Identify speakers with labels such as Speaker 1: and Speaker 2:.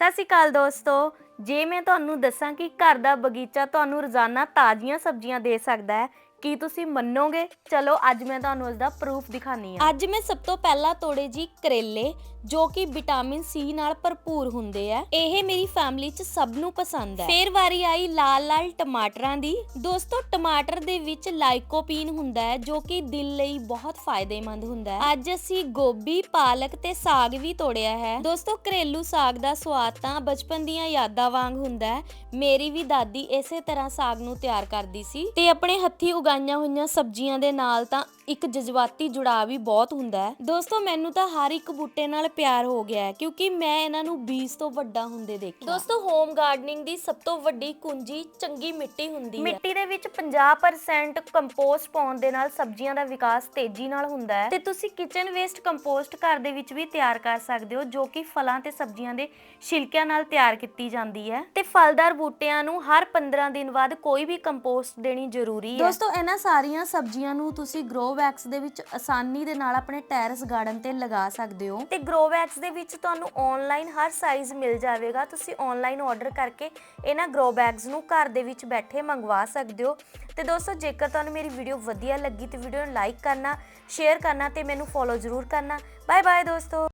Speaker 1: ਸਤਿ ਸ਼੍ਰੀ ਅਕਾਲ ਦੋਸਤੋ। ਜੇ ਮੈਂ ਤੁਹਾਨੂੰ ਦੱਸਾਂ ਕਿ ਘਰ ਦਾ ਬਗੀਚਾ ਤੁਹਾਨੂੰ ਰੋਜ਼ਾਨਾ ਤਾਜ਼ੀਆਂ ਸਬਜ਼ੀਆਂ ਦੇ ਸਕਦਾ ਹੈ ਕੀ ਤੁਸੀਂ ਮੰਨੋਗੇ? ਚਲੋ, ਅੱਜ ਮੈਂ ਤੁਹਾਨੂੰ ਉਸ ਦਾ ਪ੍ਰੂਫ ਦਿਖਾਨੀ ਆ ਅੱਜ ਮੈਂ ਸਭ ਤੋਂ ਪਹਿਲਾਂ ਤੋੜੇ ਜੀ ਕਰੇਲੇ, ਜੋ ਕਿ ਵਿਟਾਮਿਨ ਸੀ ਨਾਲ ਭਰਪੂਰ ਹੁੰਦੇ ਆ। ਇਹ ਮੇਰੀ ਫੈਮਿਲੀ 'ਚ ਸਭ ਨੂੰ ਪਸੰਦ ਹੈ ਫੇਰ ਵਾਰੀ ਆਈ ਲਾਲ ਲਾਲ ਟਮਾਟਰਾਂ ਦੀ। ਦੋਸਤੋ, ਟਮਾਟਰ ਦੇ ਵਿੱਚ ਲਾਈਕੋਪੀਨ ਹੁੰਦਾ ਹੈ, ਜੋ ਕਿ ਦਿਲ ਲਈ ਬਹੁਤ ਫਾਇਦੇਮੰਦ ਹੁੰਦਾ ਹੈ। ਅੱਜ ਅਸੀਂ ਗੋਭੀ, ਪਾਲਕ ਤੇ ਸਾਗ ਵੀ ਤੋੜਿਆ ਹੈ। ਦੋਸਤੋ, ਘਰੇਲੂ ਸਾਗ ਦਾ ਸਵਾਦ ਤਾਂ ਬਚਪਨ ਦੀਆਂ ਯਾਦਾਂ ਵਾਂਗ ਹੁੰਦਾ ਹੈ। ਮੇਰੀ ਵੀ ਦਾਦੀ ਇਸੇ ਤਰ੍ਹਾਂ ਸਾਗ ਨੂੰ ਤਿਆਰ ਕਰਦੀ ਸੀ। ਤੇ ਆਪਣੇ ਹੱਥੀ ਉਗਾਈਆਂ ਹੋਈਆਂ ਸਬਜ਼ੀਆਂ ਦੇ ਨਾਲ ਤਾਂ ਇੱਕ ਜਜ਼ਬਾਤੀ ਜੁੜਾਅ ਵੀ ਬਹੁਤ ਹੁੰਦਾ ਹੈ। ਦੋਸਤੋ ਮੈਨੂੰ ਤਾਂ ਹਰ ਇੱਕ ਬੂਟੇ ਨਾਲ ਪਿਆਰ ਹੋ ਗਿਆ ਹੈ ਕਿਉਂਕਿ ਮੈਂ ਇਹਨਾਂ ਨੂੰ ਬੀਜ ਤੋਂ ਵੱਡਾ ਹੁੰਦੇ ਦੇਖਿਆ। ਦੋਸਤੋ ਹੋਮ ਗਾਰਡਨਿੰਗ ਦੀ ਸਭ ਤੋਂ ਵੱਡੀ ਕੁੰਜੀ ਚੰਗੀ ਮਿੱਟੀ ਹੁੰਦੀ ਹੈ। ਮਿੱਟੀ ਦੇ ਵਿੱਚ 50% ਕੰਪੋਸਟ ਪਾਉਣ ਦੇ ਨਾਲ ਸਬਜ਼ੀਆਂ ਦਾ ਵਿਕਾਸ ਤੇਜ਼ੀ ਨਾਲ ਹੁੰਦਾ ਹੈ। ਤੇ ਤੁਸੀਂ ਕਿਚਨ ਵੇਸਟ ਕੰਪੋਸਟ ਘਰ ਦੇ ਵਿੱਚ ਵੀ ਤਿਆਰ ਕਰ ਸਕਦੇ ਹੋ ਜੋ ਕਿ ਫਲਾਂ ਤੇ ਸਬਜ਼ੀਆਂ ਦੇ ਛਿਲਕਿਆਂ ਨਾਲ ਤਿਆਰ ਕੀਤੀ ਜਾਂਦੀ ਹੈ। ਤੇ ਫਲਦਾਰ ਬੂਟਿਆਂ ਨੂੰ ਹਰ 15 ਦਿਨ ਬਾਅਦ ਕੋਈ ਵੀ ਕੰਪੋਸਟ ਦੇਣੀ ਜ਼ਰੂਰੀ ਹੈ। ਦੋਸਤੋ ਇਹਨਾਂ ਸਾਰੀਆਂ ਸਬਜ਼ੀਆਂ ਨੂੰ ਤੁਸੀਂ ਗਰੋ ਬੈਗਸ ਦੇ ਵਿੱਚ ਆਸਾਨੀ ਦੇ ਨਾਲ ਆਪਣੇ ਟੈਰਸ ਗਾਰਡਨ ਤੇ ਲਗਾ ਸਕਦੇ ਹੋ। ਤੇ ਗਰੋ ਬੈਗਸ ਦੇ ਵਿੱਚ ਤੁਹਾਨੂੰ ਆਨਲਾਈਨ ਹਰ ਸਾਈਜ਼ ਮਿਲ ਜਾਵੇਗਾ। ਤੁਸੀਂ ਆਨਲਾਈਨ ਆਰਡਰ ਕਰਕੇ ਇਹਨਾਂ ਗਰੋ ਬੈਗਸ ਨੂੰ ਘਰ ਦੇ ਵਿੱਚ ਬੈਠੇ ਮੰਗਵਾ ਸਕਦੇ ਹੋ। ਤੇ ਦੋਸਤੋ, ਜੇਕਰ ਤੁਹਾਨੂੰ ਮੇਰੀ ਵੀਡੀਓ ਵਧੀਆ ਲੱਗੀ ਤੇ ਵੀਡੀਓ ਨੂੰ ਲਾਈਕ ਕਰਨਾ ਸ਼ੇਅਰ ਕਰਨਾ ਤੇ ਮੈਨੂੰ ਫੋਲੋ ਜ਼ਰੂਰ ਕਰਨਾ। ਬਾਏ ਬਾਏ ਦੋਸਤੋ।